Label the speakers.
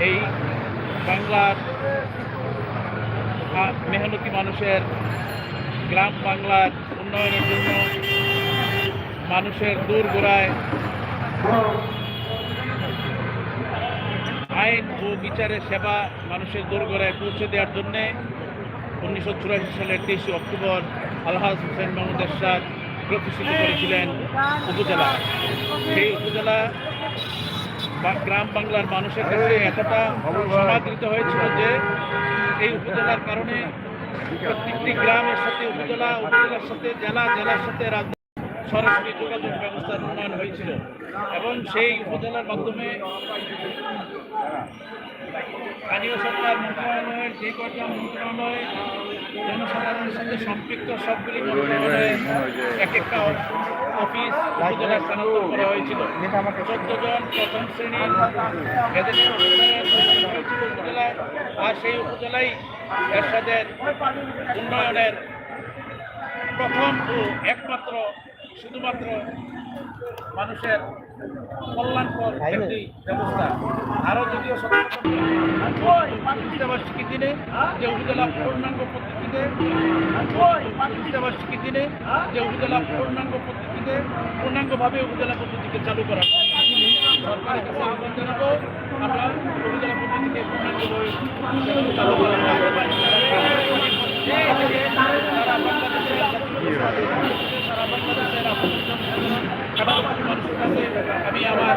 Speaker 1: এই বাংলার মেহনতি মানুষের গ্রাম বাংলার উন্নয়নের জন্য মানুষের দূর গোড়ায় আইন ও বিচারের সেবা মানুষের দূর দোরগোড়ায় পৌঁছে দেওয়ার জন্যে উনিশশো চুরাশি সালের তেইশে অক্টোবর আলহাজ হুসেন মাহমুদ এরশাদ প্রতিষ্ঠিত করেছিলেন উপজেলা। সেই উপজেলা গ্রাম বাংলার মানুষের কাছে এতটা সমাদৃত হয়েছিল যে এই উপজেলার কারণে প্রত্যেকটি গ্রামের সাথে উপজেলা উপজেলার সাথে জেলা জেলার সাথে রাজ্য সরাসরি যোগাযোগ ব্যবস্থার উন্নয়ন হয়েছিল। এবং সেই উপজেলার মাধ্যমে স্থানীয় সরকার মন্ত্রণালয়ের যে কয়টা মন্ত্রণালয় জনসাধারণের সাথে সম্পৃক্ত সবগুলি মন্ত্রণালয়ে একটা অফিস উপজেলায় স্থানান্তর হয়েছিল। চোদ্দ জন প্রথম শ্রেণির এদের উপজেলায় আর সেই উপজেলাই এরশাদের উন্নয়নের প্রথম ও একমাত্র, শুধুমাত্র মানুষের কল্যাণকর একটি ব্যবস্থা। আরও যদিও প্রতিষ্ঠাবার্ষিকীর দিনে যে উপজেলা পূর্ণাঙ্গ পদ্ধতিতে প্রতিষ্ঠাবার্ষিকীর দিনে যে উপজেলা পূর্ণাঙ্গ পদ্ধতিতে, পূর্ণাঙ্গভাবে উপজেলা পদ্ধতিকে চালু করা সরকারের উপজেলা পদ্ধতিকে চালু করা সারা আমি আমার